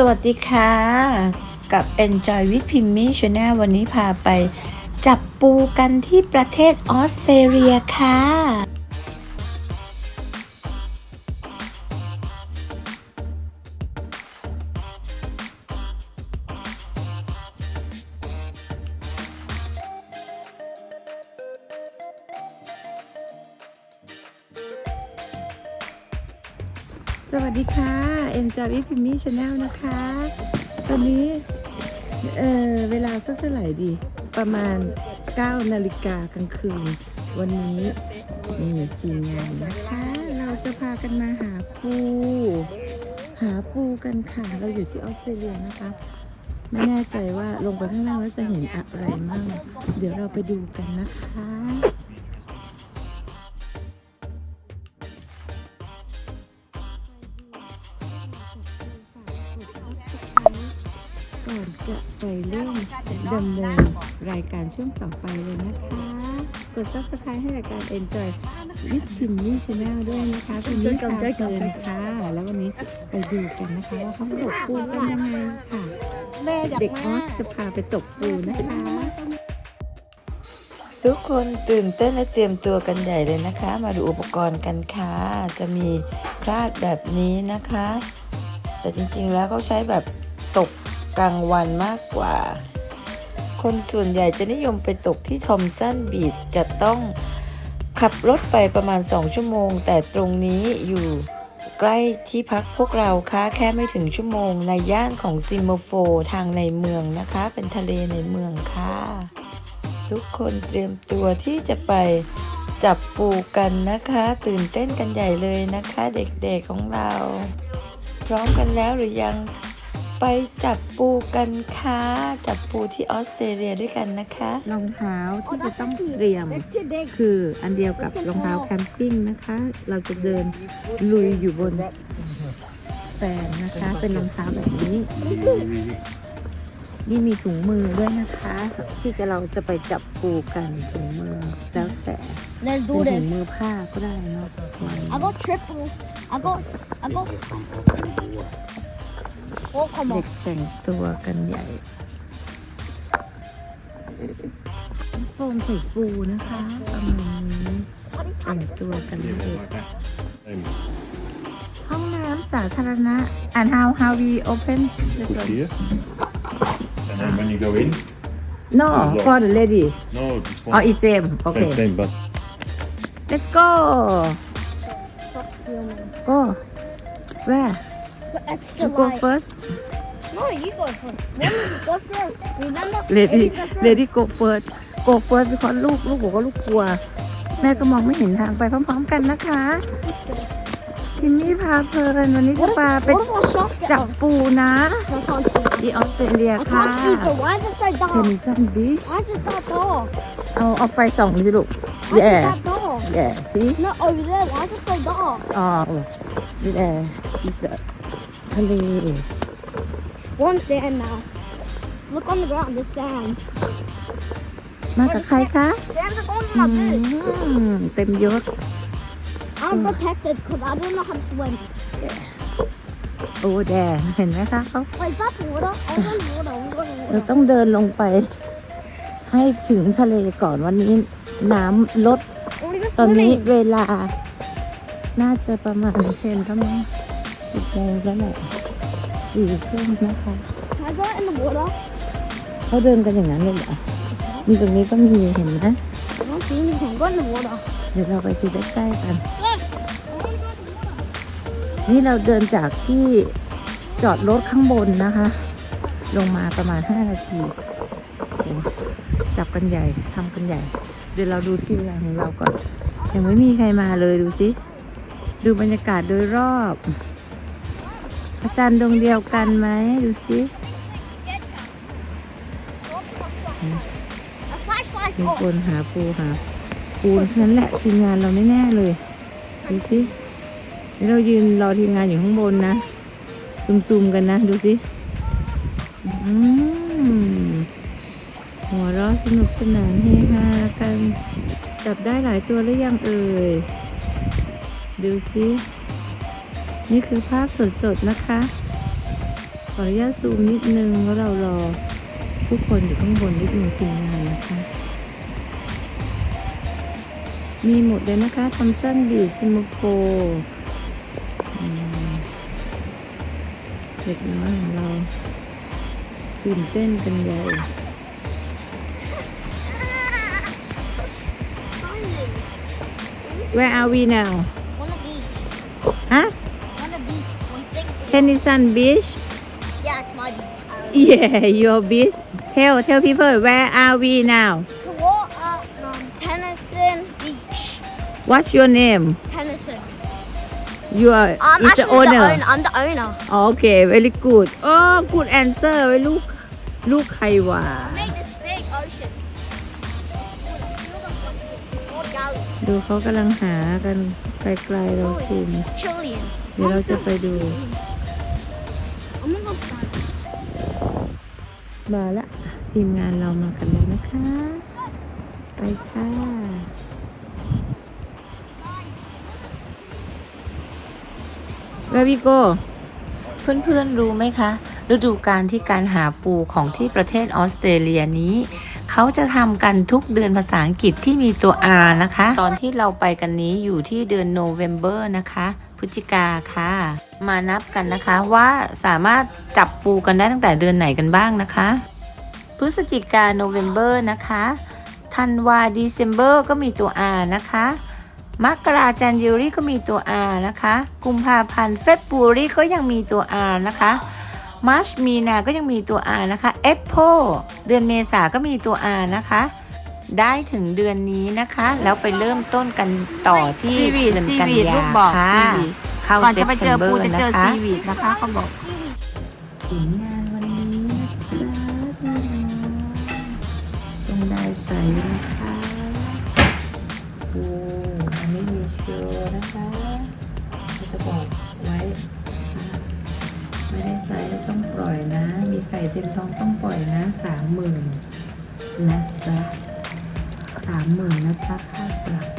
สวัสดีค่ะ กับ Enjoy with Pimmy Channel วันนี้พาไปจับปูกันที่ประเทศออสเตรเลียค่ะ สวัสดีค่ะ Enjoy with Pimmy Channel นะคะ ตอนนี้ เออเวลาสักเท่าไหร่ดี ประมาณ 9 นาฬิกากลางคืน วันนี้นี่ทีมงานนะคะ เราจะพากันมาหาปู หาปูกันค่ะ เราอยู่ที่ออสเตรเลียนะคะ ไม่แน่ใจว่าลงไปข้างล่างแล้วจะเห็นอะไรมั่ง เดี๋ยวเราไปดูกันนะคะ ก่อนจะไปเริ่มดำเนินรายการช่วงต่อไปเลยนะคะ กด subscribe ให้รายการ Enjoy with Pimmy Channel ด้วยนะคะพิมมี่พาเพลินค่ะ แล้ววันนี้ไปดูกันนะคะว่าเขาตกปูกันยังไงค่ะ เด็กออสจะพาไปตกปูนะคะ ทุกคนตื่นเต้นและเตรียมตัวกันใหญ่เลยนะคะ มาดูอุปกรณ์กันค่ะ จะมีคลาดแบบนี้นะคะ แต่จริงๆแล้วเขาใช้แบบตก กลางวันมากกว่า คนส่วนใหญ่จะนิยมไปตกที่ทอมสันบีชจะต้องขับรถไปประมาณ 2 ชั่วโมง แต่ตรงนี้อยู่ใกล้ที่พักพวกเราค่ะแค่ไม่ถึงชั่วโมง ในย่านของซิมโมโฟทางในเมืองนะคะ เป็นทะเลในเมืองค่ะ ทุกคนเตรียมตัวที่จะไปจับปูกันนะคะ ตื่นเต้นกันใหญ่เลยนะคะ เด็กๆของเรา พร้อมกันแล้วหรือยัง ไปจับปูกันค่ะ จับปูที่ออสเตรเลียด้วยกันนะคะ รองเท้าที่จะต้องเตรียม คืออันเดียวกับรองเท้าแคมปิ้งนะคะ เราจะเดินลุยอยู่บนแฟนนะคะ เป็นรองเท้าแบบนี้ นี่มีถุงมือด้วยนะคะ ที่จะเราจะไปจับปูกันถุงมือแล้วแต่ Let's เป็น do ถุง this มือผ้าก็ได้เนาะ I got triple I got I got Oh come เด็ on กแต่งตัวกันใหญ่โฟมใส่ปูนะคะประมาณนี้แต่งตัวกันเลยห้องน้ำสาธารณะ and how how we open this Push one here. And then when you go in, no for the lady no, this one. oh it's same okay Same, same, but let's go Stop filming go where Put extra you go light first No you go first Women go first Remember lady Ladies go first. lady go first go first because ลูกลูกบอกว่าลูกกลัว แม่ก็มองไม่เห็นทางไปพร้อมๆกันนะคะทิมมี่พาเพลินวันนี้จะ What พา if, ไป what if my shop get จับ off? ปูนะ I can't see ที่ออสเตรเลีย I ค่ะ can't see but why is it so เท dark นซันบีช Why is it that dark เอาเอาไฟส่องสิลูก Why is it yeah that dark yeah see Not over there Why is it so dark อ๋อนี่แหละที่จะทะเล One sand now Look on the ground the sand มากับใครคะ Sand's on อื my boot มเต็มยศ I'm protected because I don't know how to swim โอ้แดงเห็นไหมคะเขา Wait, that's water. I want water. I want เรา water. ต้องเดินลงไป ให้ถึงทะเลก่อนวันนี้ น้ำลด Only go ตอนนี้ swimming. เวลา น่าจะประมาณเทนเท่านั้นสิบโมงแล้วแหละ สี่ทุ่มนะคะ Can I go in the water? เขาเดินกันอย่างนั้นเลยเหรอมีตรงนี้ก็มีเห็นไหม I don't see anything. Go in the water. เดี๋ยวเราไปดูใกล้ๆกัน Look. I want to go in the water. นี่เราเดินจากที่จอดรถข้างบนนะคะ ลงมาประมาณ 5 นาทีโอ้จับกันใหญ่ทำกันใหญ่ เดี๋ยวเราดูที่เวลาของเราก่อน ยังไม่มีใครมาเลยดูสิ ดูบรรยากาศโดยรอบ พระจันทร์ดวงเดียวกันไหมดูสิ A flashlight มี on. คนหาปูหาปูนั่นแหละทีมงานเราแน่ๆเลยดูสิเดี๋ยวเรายืนรอทีมงานอยู่ข้างบนนะซูมๆกันนะดูสิอืมหัวเราะสนุกสนานเฮฮากันจับได้หลายตัวหรือยังเอ่ยดูสิ นี่คือภาพสดๆนะคะ ขออนุญาตซูมนิดนึงว่าเรารอผู้คนอยู่ข้างบนนิดนึงทีมงานนะคะ มีหมดเลยนะคะทำสั้นบีซิมโฟเด็กน้อยของเราตื่นเต้นกันใหญ่ Where are we now One thing. Tennyson Beach Yeah, it's my beach. Um, Yeah your beach Tell tell people where are we now to walk up um, Tennyson Beach. What's your name Tennyson. You are I'm is actually the owner the owner. I'm the owner. Okay very good Oh good answer ไว้ลูกลูกใครวะ I made this big ocean. More galaxies. ดูเขากำลังหากันไกลๆเราซูม Trillion. เดี๋ยวเราจะไปดู I'm มาละทีมงานเรามากันแล้วนะคะ ไปค่ะ Where we go เพื่อนๆรู้ไหมคะ ฤดูการที่การหาปูของที่ประเทศออสเตรเลียนี้ เขาจะทำกันทุกเดือนภาษาอังกฤษที่มีตัว R นะคะ ตอนที่เราไปกันนี้อยู่ที่เดือนโนเวม ber นะคะ พฤศจิกาค่ะ มานับกันนะคะว่าสามารถจับปูกันได้ตั้งแต่เดือนไหนกันบ้างนะคะ พฤศจิกาโนเวม ber นะคะธันวา December ก็มีตัว R นะคะมกราจันยูรีก็มีตัว R นะคะ กุมภาพันธ์เฟบรูรีก็ยังมีตัว R นะคะมาร์ชมีนาก็ยังมีตัว R นะคะเอพ i l เดือนเมษาก็มีตัว R นะคะ ได้ถึงเดือนนี้นะคะ แล้วไปเริ่มต้นกันต่อที่ Seaweed เดือนกัน Seaweed ยาลูกบอกค่ะ Seaweed เข้าก่อนเซจะปไปเทเจอมเบอปูร์จะนะเจอคะซีวีดนะคะเขาบอกผลงานวันนี้นะคะต้องได้ใส่นะคะโอ้อันนี้มีโชว์นะคะเราจะบอกไว้นะคะไม่ได้ใส่ต้องปล่อยนะ มีไก่เต็มท้องต้องปล่อยนะสามหมื่นนะจ๊ะ สามหมื่นนะจ๊ะค่าปรับ